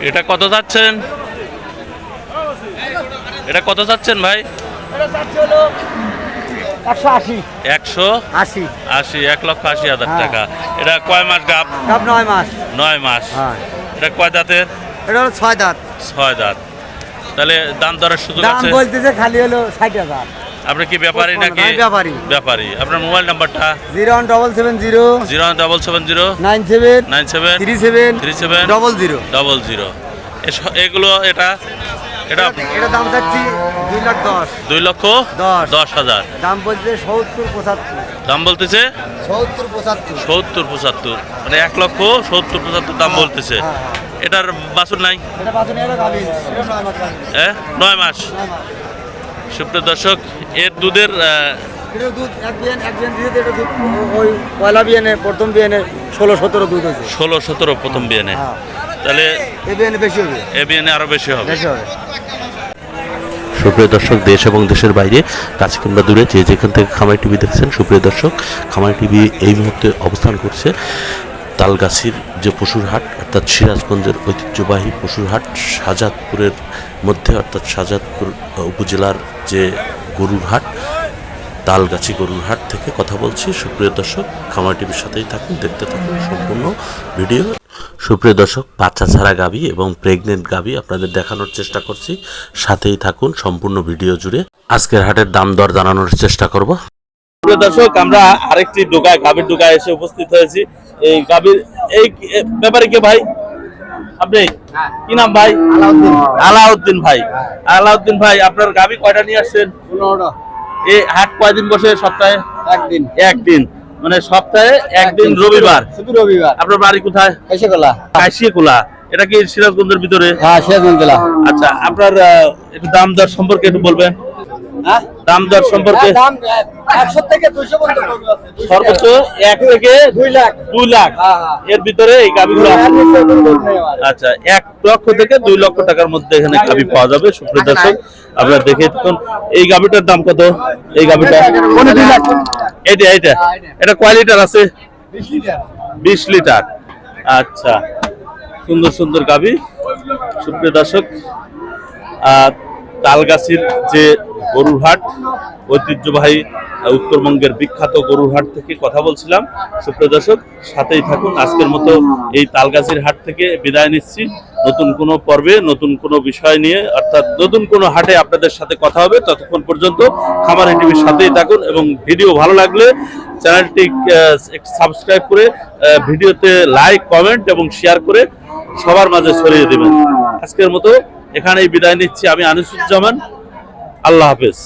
এটা কত যাচ্ছেন? এটা কত যাচ্ছেন ভাই? একশো আশি। আশি। এক লক্ষ আশি হাজার হ্যাঁ। টাকা। এটা কয় মাস গাপ নয় মাস। নয় মাস। হ্যাঁ। এটা কয় দাঁতের? এটা হলো ছয় দাঁত। ছয় দাঁত। তাহলে দাম দরের সুযোগ দাম আছে? বলতেছে খালি হলো ষাট হাজার। আপনি কি ব্যাপারী নাকি? ব্যাপারী। ব্যাপারী। আপনার মোবাইল নাম্বারটা? Zero one double seven zero zero one double seven zero nine seven nine seven three seven three seven double zero. Double zero. এগুলো এটা? এটা? এটা দাম চাচ্ছি দুই লাখ দশ। দুই লক্ষ দশ। দশ হাজার। দাম বলছে সত্তর পঁচাত্তর। দাম বলতেছে? সত্তর পঁচাত্তর। সত্তর পঁচাত্তর। মানে এক লক্ষ সত্তর পঁচাত্তর দাম বলতেছে। হ্যাঁ, এটার বাছুর নাই। হ্যাঁ? নয় মাস। সুপ্রিয় দর্শক এর দুধের পয়লা বিয়ানে প্রথম বিয়ানে ষোলো সতেরো দুধ হয়েছে। ষোলো সতেরো প্রথম বিয়ানে। হ্যাঁ। তাহলে এই বিয়ানে বেশি হবে। এ বিয়ানে আরও বেশি হবে। বেশি হবে। সুপ্রিয় দর্শক দেশ এবং দেশের বাইরে কাছে কিংবা দূরে যে যেখান থেকে খামারি টিভি দেখছেন সুপ্রিয় দর্শক খামারি টিভি এই মুহূর্তে অবস্থান করছে। তালগাছির যে পশুর হাট অর্থাৎ সিরাজগঞ্জের ঐতিহ্যবাহী পশুর হাট শাহজাদপুরের মধ্যে, অর্থাৎ শাহজাদপুর উপজেলার যে গরুর হাট তালগাছি গরুর হাট থেকে কথা বলছি। সুপ্রিয় দর্শক, খামার টিভির সাথেই থাকুন, দেখতে থাকুন সম্পূর্ণ ভিডিও। সুপ্রিয় দর্শক, বাচ্চা ছাড়া গাবি এবং প্রেগনেন্ট গাবি আপনাদের দেখানোর চেষ্টা করছি। সাথেই থাকুন, সম্পূর্ণ ভিডিও জুড়ে। আজকের হাটের দাম দর জানানোর চেষ্টা করব। দর্শক আমরা আরেকটি ডোকায় গাভীর ডোকায় এসে উপস্থিত হয়েছি। এই গাভীর এই ব্যাপারে কে ভাই? আপনি? কি নাম ভাই? আলাউদ্দিন ভাই। আলাউদ্দিন ভাই আপনার গাভী কয়টা নিয়ে আসছেন? এই হাট কয়দিন বসে? সপ্তাহে? একদিন। একদিন। মানে সপ্তাহে একদিন রবিবার। শুধু রবিবার। আপনার বাড়ি কোথায়? এসে গেলা কাশিয়াকুলা এটা কি সিরাজগঞ্জের ভিতরে? হ্যাঁ সিরাজগঞ্জ জেলা। আচ্ছা আপনার একটু দাম দর সম্পর্কে একটু বলবেন। হ্যাঁ? দাম দর সম্পর্কে পর্যন্ত গরু আছে। সর্বোচ্চ এক থেকে দুই লাখ। দুই লাখ। হ্যাঁ, হ্যাঁ। এর ভিতরে এই গাভিগুলো। আর। আচ্ছা এক লক্ষ থেকে দুই লক্ষ টাকার মধ্যে এখানে গাভি পাওয়া যাবে। সুপ্রিয় দর্শক আপনারা দেখে এই গাভিটার দাম কত? এই গাভিটা? দুই এইটা এইটা। এটা কয় লিটার আছে? বিশ লিটার। আচ্ছা সুন্দর সুন্দর গাভি। সুপ্রিয় দর্শক আহ, তালগাছির যে গরুর হাট ঐতিহ্যবাহী উত্তরবঙ্গের বিখ্যাত গরুর হাট থেকে কথা বলছিলাম। সুপ্রিয় দর্শক, সাথেই থাকুন। আজকের মতো এই তালগাছির হাট থেকে বিদায় নিচ্ছি। নতুন কোনো পর্বে, নতুন কোনো বিষয় নিয়ে, অর্থাৎ নতুন কোনো হাটে আপনাদের সাথে কথা হবে ততক্ষণ পর্যন্ত খামার টিভির সাথেই থাকুন এবং ভিডিও ভালো লাগলে চ্যানেলটি সাবস্ক্রাইব করে ভিডিওতে লাইক, কমেন্ট এবং শেয়ার করে সবার মাঝে ছড়িয়ে দেবেন। আজকের মতো এখানেই বিদায় নিচ্ছি। আমি আনিসুজ্জামান। আল্লাহ হাফেজ।